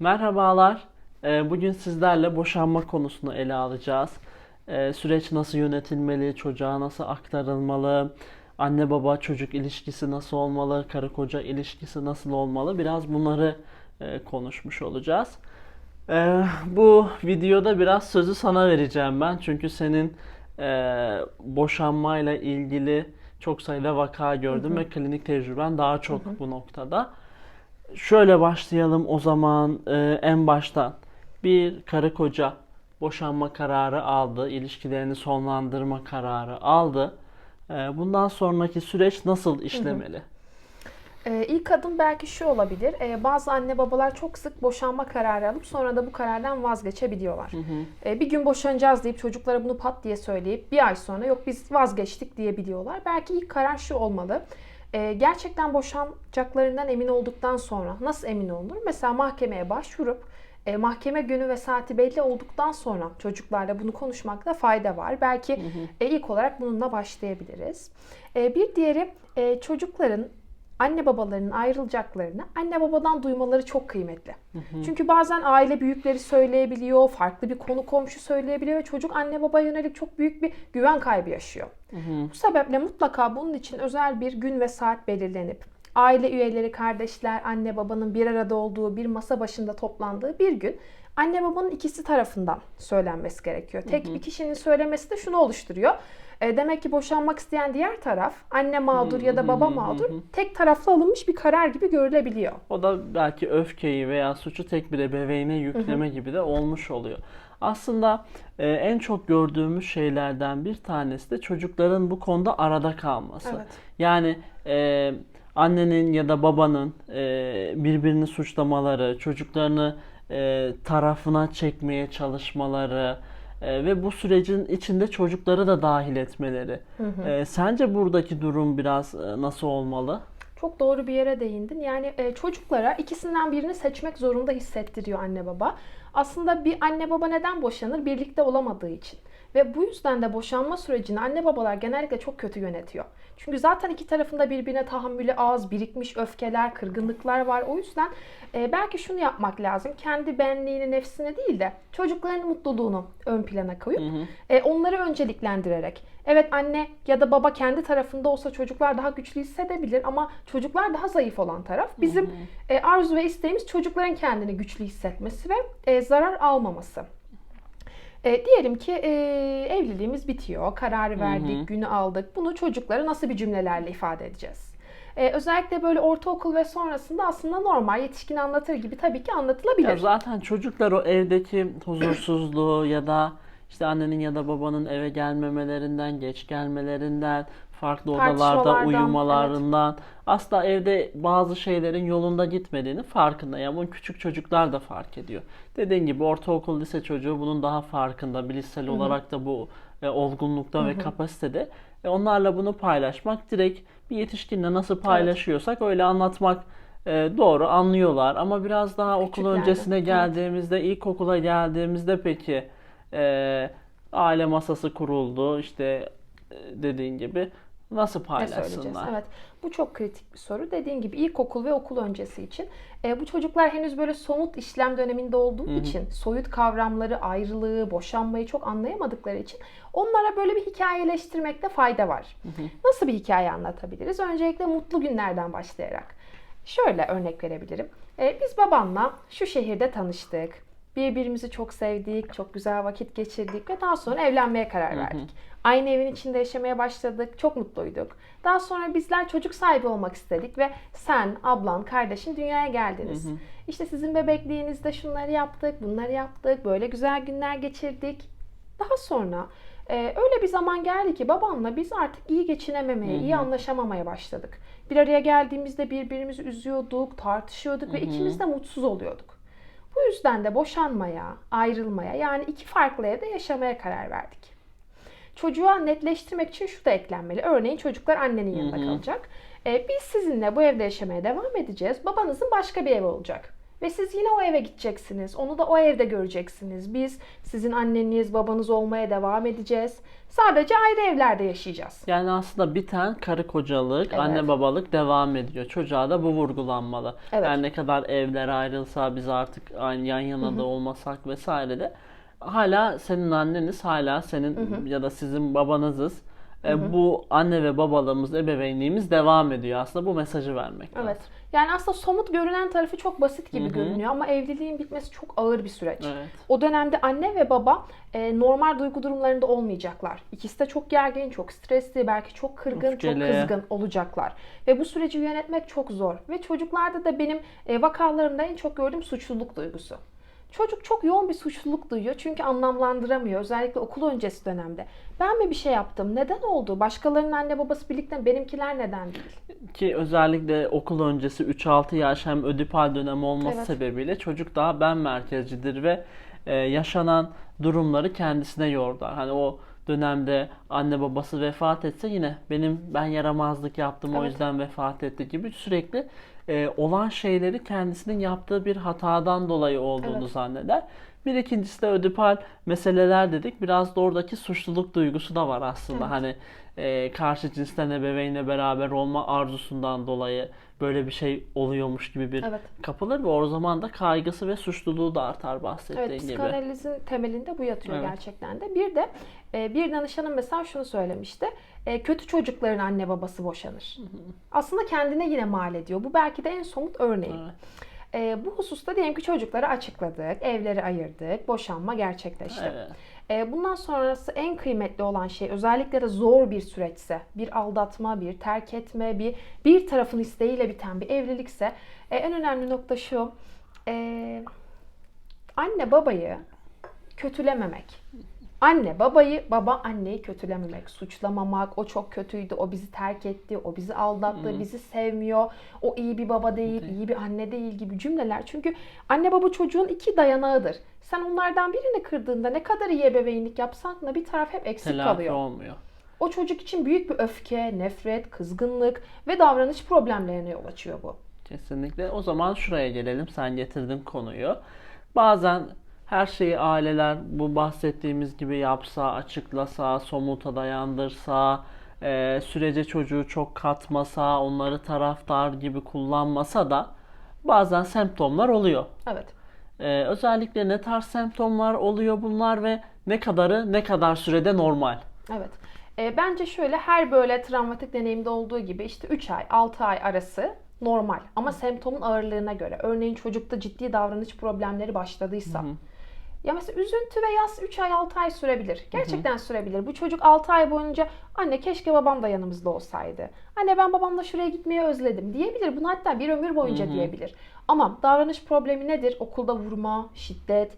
Merhabalar. Ee, Bugün sizlerle boşanma konusunu ele alacağız. Ee, Süreç nasıl yönetilmeli, çocuğa nasıl aktarılmalı, anne baba çocuk ilişkisi nasıl olmalı, karı koca ilişkisi nasıl olmalı, biraz bunları e, konuşmuş olacağız. Ee, Bu videoda biraz sözü sana vereceğim ben çünkü senin e, boşanmayla ilgili çok sayıda vaka gördüm ve klinik tecrüben daha çok bu noktada. Şöyle başlayalım o zaman e, en baştan. Bir karı koca boşanma kararı aldı, ilişkilerini sonlandırma kararı aldı. E, bundan sonraki süreç nasıl işlemeli? Ee, ilk adım belki şu olabilir. Ee, bazı anne babalar çok sık boşanma kararı alıp sonra da bu karardan vazgeçebiliyorlar. Ee, bir gün boşanacağız deyip çocuklara bunu pat diye söyleyip bir ay sonra yok biz vazgeçtik diyebiliyorlar. Belki ilk karar şu olmalı. Ee, gerçekten boşanacaklarından emin olduktan sonra nasıl emin olunur? Mesela mahkemeye başvurup e, mahkeme günü ve saati belli olduktan sonra çocuklarla bunu konuşmakta fayda var. Belki e, ilk olarak bununla başlayabiliriz. E, bir diğeri e, çocukların anne babalarının ayrılacaklarını anne babadan duymaları çok kıymetli. Çünkü bazen aile büyükleri söyleyebiliyor, farklı bir konu komşu söyleyebiliyor ve çocuk anne babaya yönelik çok büyük bir güven kaybı yaşıyor. Bu sebeple mutlaka bunun için özel bir gün ve saat belirlenip aile üyeleri, kardeşler, anne babanın bir arada olduğu, bir masa başında toplandığı bir gün anne babanın ikisi tarafından söylenmesi gerekiyor. Tek bir kişinin söylemesi de şunu oluşturuyor. E, demek ki boşanmak isteyen diğer taraf anne mağdur ya da baba mağdur tek taraflı alınmış bir karar gibi görülebiliyor. O da belki öfkeyi veya suçu tek bir ebeveyne yükleme gibi de olmuş oluyor. Aslında e, en çok gördüğümüz şeylerden bir tanesi de çocukların bu konuda arada kalması. Evet. Yani e, annenin ya da babanın e, birbirini suçlamaları, çocuklarını e, tarafına çekmeye çalışmaları e, ve bu sürecin içinde çocukları da dahil etmeleri. E, sence buradaki durum biraz e, nasıl olmalı? Çok doğru bir yere değindin. Yani e, çocuklara ikisinden birini seçmek zorunda hissettiriyor anne baba. Aslında bir anne baba neden boşanır? Birlikte olamadığı için. Ve bu yüzden de boşanma sürecini anne babalar genellikle çok kötü yönetiyor. Çünkü zaten iki tarafında birbirine tahammülü az, birikmiş öfkeler, kırgınlıklar var. O yüzden e, belki şunu yapmak lazım. Kendi benliğini, nefsini değil de çocukların mutluluğunu ön plana koyup e, onları önceliklendirerek. Evet anne ya da baba kendi tarafında olsa çocuklar daha güçlü hissedebilir ama çocuklar daha zayıf olan taraf. Bizim e, arzu ve isteğimiz çocukların kendini güçlü hissetmesi ve e, zarar almaması. E, diyelim ki e, evliliğimiz bitiyor, kararı verdik, günü aldık. Bunu çocuklara nasıl bir cümlelerle ifade edeceğiz? E, özellikle böyle ortaokul ve sonrasında aslında normal yetişkin anlatır gibi tabii ki anlatılabilir. Ya zaten çocuklar o evdeki huzursuzluğu ya da işte annenin ya da babanın eve gelmemelerinden, geç gelmelerinden, farklı odalarda uyumalarından asla evde bazı şeylerin yolunda gitmediğini farkında. Yani bunu küçük çocuklar da fark ediyor. Dediğin gibi ortaokul, lise çocuğu bunun daha farkında. Bilişsel olarak da bu e, olgunlukta ve kapasitede. E, onlarla bunu paylaşmak direkt bir yetişkinle nasıl paylaşıyorsak öyle anlatmak e, doğru anlıyorlar. Ama biraz daha okul Küçüklerde, öncesine evet. geldiğimizde, ilkokula geldiğimizde peki e, aile masası kuruldu işte e, dediğin gibi nasıl Ne paylaşsınlar? Evet. Bu çok kritik bir soru. Dediğin gibi ilkokul ve okul öncesi için. E, bu çocuklar henüz böyle somut işlem döneminde olduğu için soyut kavramları, ayrılığı, boşanmayı çok anlayamadıkları için onlara böyle bir hikayeleştirmekte fayda var. Nasıl bir hikaye anlatabiliriz? Öncelikle mutlu günlerden başlayarak. Şöyle örnek verebilirim. E, biz babanla şu şehirde tanıştık. Birbirimizi çok sevdik, çok güzel vakit geçirdik ve daha sonra evlenmeye karar verdik. Aynı evin içinde yaşamaya başladık, çok mutluyduk. Daha sonra bizler çocuk sahibi olmak istedik ve sen, ablan, kardeşin dünyaya geldiniz. İşte sizin bebekliğinizde şunları yaptık, bunları yaptık, böyle güzel günler geçirdik. Daha sonra e, öyle bir zaman geldi ki babamla biz artık iyi geçinememeye, iyi anlaşamamaya başladık. Bir araya geldiğimizde birbirimizi üzüyorduk, tartışıyorduk ve ikimiz de mutsuz oluyorduk. Bu yüzden de boşanmaya, ayrılmaya yani iki farklı evde yaşamaya karar verdik. Çocuğa netleştirmek için şu da eklenmeli. Örneğin çocuklar annenin yanında kalacak. Ee, biz sizinle bu evde yaşamaya devam edeceğiz. Babanızın başka bir evi olacak. Ve siz yine o eve gideceksiniz. Onu da o evde göreceksiniz. Biz sizin anneniz, babanız olmaya devam edeceğiz. Sadece ayrı evlerde yaşayacağız. Yani aslında biten karı kocalık, Evet. anne babalık devam ediyor. Çocuğa da bu vurgulanmalı. Evet. Yani ne kadar evler ayrılsa biz artık aynı yan yana da olmasak vesaire de hala senin anneniz, hala senin ya da sizin babanızız. E, bu anne ve babalığımız, ebeveynliğimiz devam ediyor. Aslında bu mesajı vermek Evet. lazım. Yani aslında somut görünen tarafı çok basit gibi görünüyor ama evliliğin bitmesi çok ağır bir süreç. Evet. O dönemde anne ve baba e, normal duygu durumlarında olmayacaklar. İkisi de çok gergin, çok stresli, belki çok kırgın, Öfkeli. çok kızgın olacaklar. Ve bu süreci yönetmek çok zor. Ve çocuklarda da benim e, vakalarımda en çok gördüğüm suçluluk duygusu. Çocuk çok yoğun bir suçluluk duyuyor çünkü anlamlandıramıyor. Özellikle okul öncesi dönemde. Ben mi bir şey yaptım? Neden oldu? Başkalarının anne babası birlikte benimkiler neden değil? Ki özellikle okul öncesi 3-6 yaş hem ödipal dönemi olması Evet. sebebiyle çocuk daha ben merkezcidir ve e, yaşanan durumları kendisine yorlar. Hani o dönemde anne babası vefat etse yine benim ben yaramazlık yaptım o Evet. yüzden vefat etti gibi sürekli e, olan şeyleri kendisinin yaptığı bir hatadan dolayı olduğunu Evet. zanneder. Bir ikincisi de ödipal meseleler dedik. Biraz da oradaki suçluluk duygusu da var aslında. Evet. Hani e, karşı cinsten ebeveynle beraber olma arzusundan dolayı böyle bir şey oluyormuş gibi bir Evet. kapılır ve o zaman da kaygısı ve suçluluğu da artar bahsettiğin Evet, gibi. psikanalizin temelinde bu yatıyor Evet. gerçekten de. Bir de e, bir danışanım mesela şunu söylemişti. E, kötü çocukların anne babası boşanır. Aslında kendine yine mal ediyor. Bu belki de en somut örneği. Evet. E, bu hususta diyelim ki çocukları açıkladık, evleri ayırdık, boşanma gerçekleşti. Evet. E, bundan sonrası en kıymetli olan şey özellikle de zor bir süreçse, bir aldatma, bir terk etme, bir bir tarafın isteğiyle biten bir evlilikse e, en önemli nokta şu. e, anne babayı kötülememek. Anne babayı, baba anneyi kötülememek, suçlamamak, o çok kötüydü, o bizi terk etti, o bizi aldattı, bizi sevmiyor, o iyi bir baba değil, iyi bir anne değil gibi cümleler. Çünkü anne baba çocuğun iki dayanağıdır. Sen onlardan birini kırdığında ne kadar iyi ebeveynlik yapsan da bir taraf hep eksik Telafi kalıyor. olmuyor. O çocuk için büyük bir öfke, nefret, kızgınlık ve davranış problemlerine yol açıyor bu. Kesinlikle. O zaman şuraya gelelim. Sen getirdin konuyu. Bazen her şeyi aileler bu bahsettiğimiz gibi yapsa, açıklasa, somuta dayandırsa, e, sürece çocuğu çok katmasa, onları taraftar gibi kullanmasa da bazen semptomlar oluyor. Evet. E, özellikle ne tarz semptomlar oluyor bunlar ve ne kadarı ne kadar sürede normal? Evet. E, bence şöyle her böyle travmatik deneyimde olduğu gibi işte 3 ay, 6 ay arası normal ama semptomun ağırlığına göre. Örneğin çocukta ciddi davranış problemleri başladıysa. Ya mesela üzüntü ve yas 3 ay 6 ay sürebilir. Gerçekten sürebilir. Bu çocuk 6 ay boyunca anne keşke babam da yanımızda olsaydı. Anne ben babamla şuraya gitmeyi özledim diyebilir. Bunu hatta bir ömür boyunca diyebilir. Ama davranış problemi nedir? Okulda vurma, şiddet,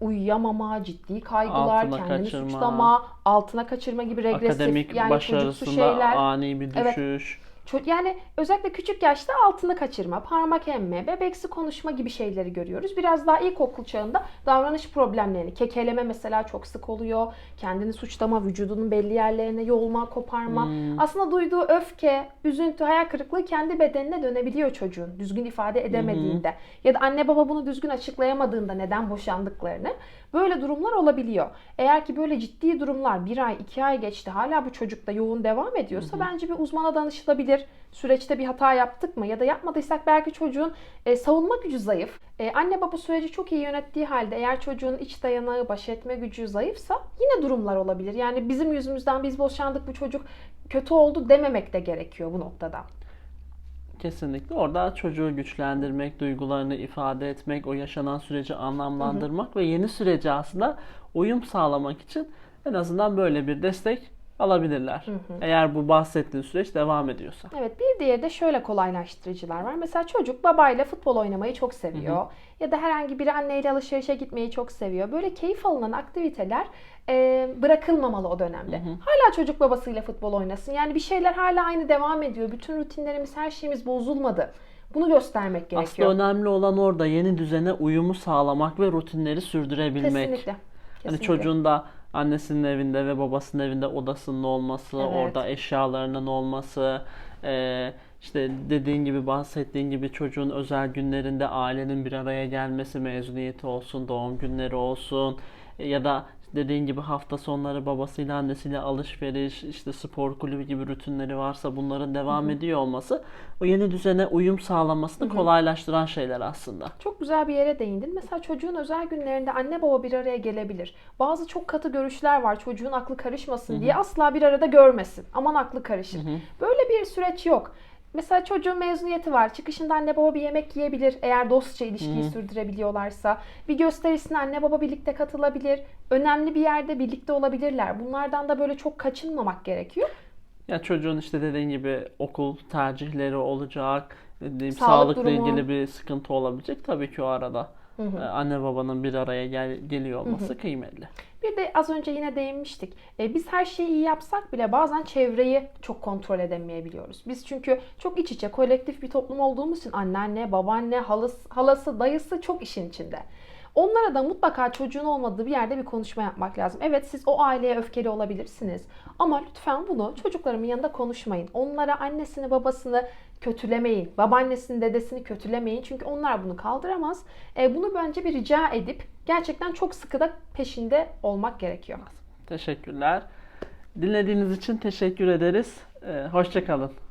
uyuyamama, ciddi kaygılar, Altına kendini kaçırma. suçlama, altına kaçırma gibi regresif Akademik yani başarısında şeyler. ani bir Evet. düşüş. Ço- Yani özellikle küçük yaşta altını kaçırma, parmak emme, bebeksi konuşma gibi şeyleri görüyoruz. Biraz daha ilkokul çağında davranış problemlerini, kekeleme mesela çok sık oluyor. Kendini suçlama, vücudunun belli yerlerine yolma, koparma. Aslında duyduğu öfke, üzüntü, hayal kırıklığı kendi bedenine dönebiliyor çocuğun düzgün ifade edemediğinde. Ya da anne baba bunu düzgün açıklayamadığında neden boşandıklarını. Böyle durumlar olabiliyor. Eğer ki böyle ciddi durumlar bir ay, iki ay geçti hala bu çocukta yoğun devam ediyorsa bence bir uzmana danışılabilir. Süreçte bir hata yaptık mı ya da yapmadıysak belki çocuğun e, savunma gücü zayıf. E, anne baba süreci çok iyi yönettiği halde eğer çocuğun iç dayanağı, baş etme gücü zayıfsa yine durumlar olabilir. Yani bizim yüzümüzden biz boşandık bu çocuk kötü oldu dememek de gerekiyor bu noktada. Kesinlikle orada çocuğu güçlendirmek, duygularını ifade etmek, o yaşanan süreci anlamlandırmak ve yeni sürece aslında uyum sağlamak için en azından böyle bir destek alabilirler. Eğer bu bahsettiğin süreç devam ediyorsa. Evet bir diğeri de şöyle kolaylaştırıcılar var. Mesela çocuk babayla futbol oynamayı çok seviyor. Ya da herhangi biri anneyle alışverişe gitmeyi çok seviyor. Böyle keyif alınan aktiviteler e, bırakılmamalı o dönemde. Hala çocuk babasıyla futbol oynasın. Yani bir şeyler hala aynı devam ediyor. Bütün rutinlerimiz, her şeyimiz bozulmadı. Bunu göstermek gerekiyor. Aslında önemli olan orada yeni düzene uyumu sağlamak ve rutinleri sürdürebilmek. Kesinlikle. Hani Kesinlikle. çocuğun da annesinin evinde ve babasının evinde odasının olması, Evet. orada eşyalarının olması, e, işte dediğin gibi bahsettiğin gibi çocuğun özel günlerinde ailenin bir araya gelmesi mezuniyeti olsun, doğum günleri olsun e, ya da dediğin gibi hafta sonları babasıyla annesiyle alışveriş, işte spor kulübü gibi rutinleri varsa bunların devam ediyor olması o yeni düzene uyum sağlamasını kolaylaştıran şeyler aslında. Çok güzel bir yere değindin. Mesela çocuğun özel günlerinde anne baba bir araya gelebilir. Bazı çok katı görüşler var. Çocuğun aklı karışmasın diye asla bir arada görmesin. Aman aklı karışır. Böyle bir süreç yok. Mesela çocuğun mezuniyeti var. Çıkışında anne baba bir yemek yiyebilir eğer dostça ilişkiyi sürdürebiliyorlarsa. Bir gösterisine anne baba birlikte katılabilir. Önemli bir yerde birlikte olabilirler. Bunlardan da böyle çok kaçınmamak gerekiyor. Ya çocuğun işte dediğin gibi okul tercihleri olacak, diyeyim, Sağlık sağlıkla durumu. ilgili bir sıkıntı olabilecek. Tabii ki o arada e, anne babanın bir araya gel geliyor olması kıymetli. Bir de az önce yine değinmiştik. E, biz her şeyi iyi yapsak bile bazen çevreyi çok kontrol edemeyebiliyoruz. Biz çünkü çok iç içe, kolektif bir toplum olduğumuz için anneanne, babaanne, halası, halası, dayısı çok işin içinde. Onlara da mutlaka çocuğun olmadığı bir yerde bir konuşma yapmak lazım. Evet siz o aileye öfkeli olabilirsiniz. Ama lütfen bunu çocuklarımın yanında konuşmayın. Onlara annesini babasını kötülemeyin. Babaannesini dedesini kötülemeyin. Çünkü onlar bunu kaldıramaz. E, bunu bence bir rica edip gerçekten çok sıkı da peşinde olmak gerekiyor. Teşekkürler. Dinlediğiniz için teşekkür ederiz. Hoşçakalın.